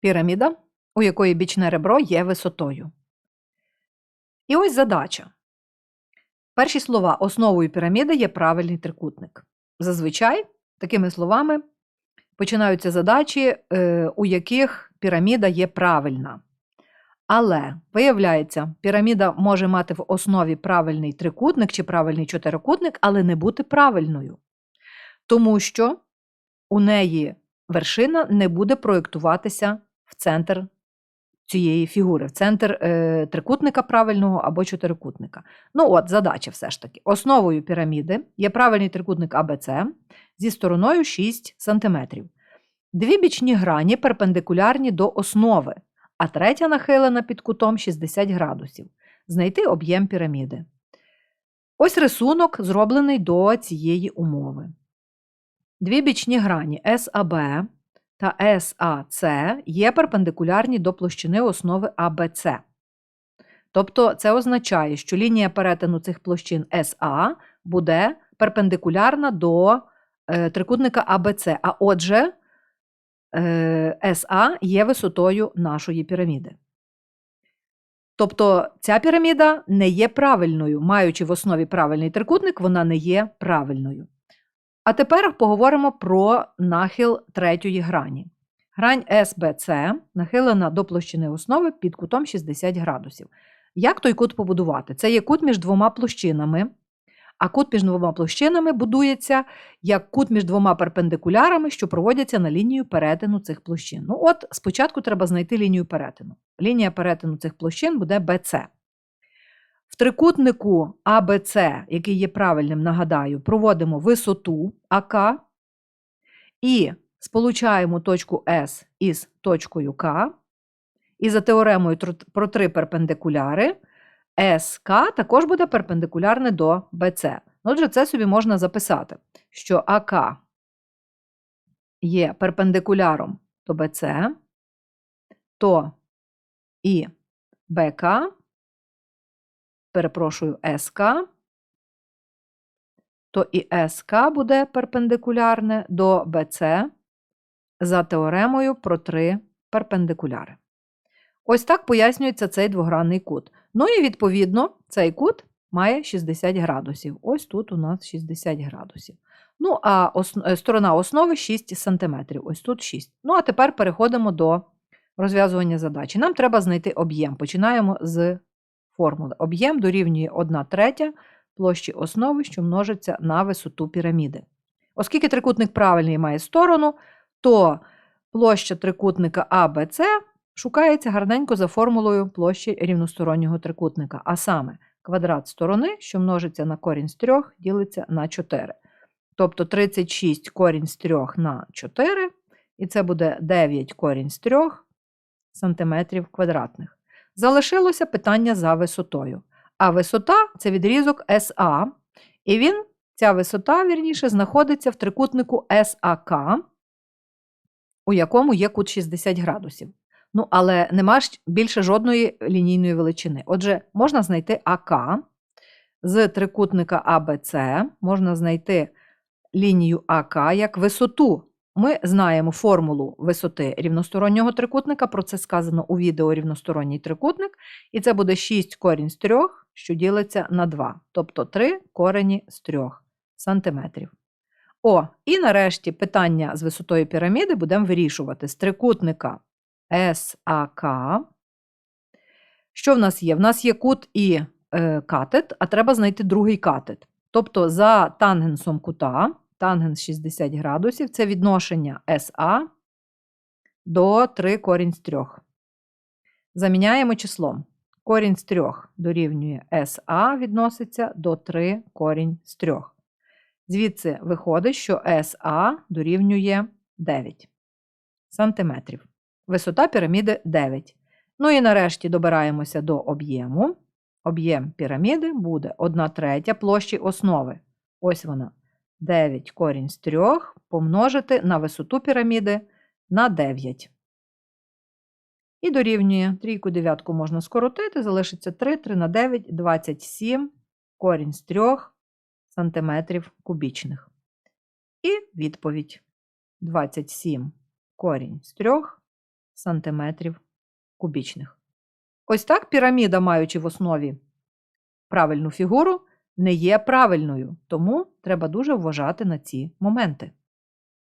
Піраміда, у якої бічне ребро є висотою. І ось задача. Перші слова основою піраміди є правильний трикутник. Зазвичай такими словами починаються задачі, е, у яких піраміда є правильна. Але, виявляється, піраміда може мати в основі правильний трикутник чи правильний чотирикутник, але не бути правильною. Тому що у неї вершина не буде проєктуватися в центр цієї фігури, в центр е, трикутника правильного або чотирикутника. Ну от, задача все ж таки. Основою піраміди є правильний трикутник АБЦ зі стороною 6 см. Дві бічні грані перпендикулярні до основи, а третя нахилена під кутом 60 градусів. Знайти об'єм піраміди. Ось рисунок, зроблений до цієї умови. Дві бічні грані САБ та САЦ є перпендикулярні до площини основи АБЦ. Тобто це означає, що лінія перетину цих площин СА буде перпендикулярна до е, трикутника АБЦ, а отже, е, СА є висотою нашої піраміди. Тобто ця піраміда не є правильною, маючи в основі правильний трикутник, вона не є правильною. А тепер поговоримо про нахил третьої грані. Грань SBC нахилена до площини основи під кутом 60 градусів. Як той кут побудувати? Це є кут між двома площинами, а кут між двома площинами будується як кут між двома перпендикулярами, що проводяться на лінію перетину цих площин. Ну, от спочатку треба знайти лінію перетину. Лінія перетину цих площин буде BC. В трикутнику АБЦ, який є правильним, нагадаю, проводимо висоту АК і сполучаємо точку С із точкою К. І за теоремою про три перпендикуляри СК також буде перпендикулярне до БЦ. Отже, це собі можна записати, що АК є перпендикуляром до БЦ, то і БК перепрошую, СК, то і СК буде перпендикулярне до БЦ за теоремою про три перпендикуляри. Ось так пояснюється цей двогранний кут. Ну і, відповідно, цей кут має 60 градусів. Ось тут у нас 60 градусів. Ну, а ос... Е, сторона основи 6 см. Ось тут 6. Ну, а тепер переходимо до розв'язування задачі. Нам треба знайти об'єм. Починаємо з формули. Об'єм дорівнює 1 третя площі основи, що множиться на висоту піраміди. Оскільки трикутник правильний має сторону, то площа трикутника АБЦ шукається гарненько за формулою площі рівностороннього трикутника, а саме квадрат сторони, що множиться на корінь з 3, ділиться на 4. Тобто 36 корінь з 3 на 4, і це буде 9 корінь з 3 сантиметрів квадратних. Залишилося питання за висотою. А висота це відрізок СА, і він, ця висота, вірніше, знаходиться в трикутнику САК, у якому є кут 60 градусів. Ну, але нема більше жодної лінійної величини. Отже, можна знайти АК з трикутника АБЦ, можна знайти лінію АК як висоту ми знаємо формулу висоти рівностороннього трикутника, про це сказано у відео рівносторонній трикутник, і це буде 6 корінь з 3, що ділиться на 2, тобто 3 корені з 3 сантиметрів. О, і нарешті питання з висотою піраміди будемо вирішувати з трикутника САК. Що в нас є? В нас є кут і е, катет, а треба знайти другий катет. Тобто за тангенсом кута тангенс 60 градусів це відношення SA до 3 корінь з 3. Заміняємо числом. Корінь з 3 дорівнює SA відноситься до 3 корінь з 3. Звідси виходить, що SA дорівнює 9 сантиметрів. Висота піраміди 9. Ну і нарешті добираємося до об'єму. Об'єм піраміди буде 1 третя площі основи. Ось вона. 9 корінь з 3 помножити на висоту піраміди на 9. І дорівнює трійку дев'ятку можна скоротити, залишиться 3, 3 на 9, 27 корінь з 3 сантиметрів кубічних. І відповідь 27 корінь з 3 сантиметрів кубічних. Ось так піраміда, маючи в основі правильну фігуру, не є правильною, тому треба дуже вважати на ці моменти.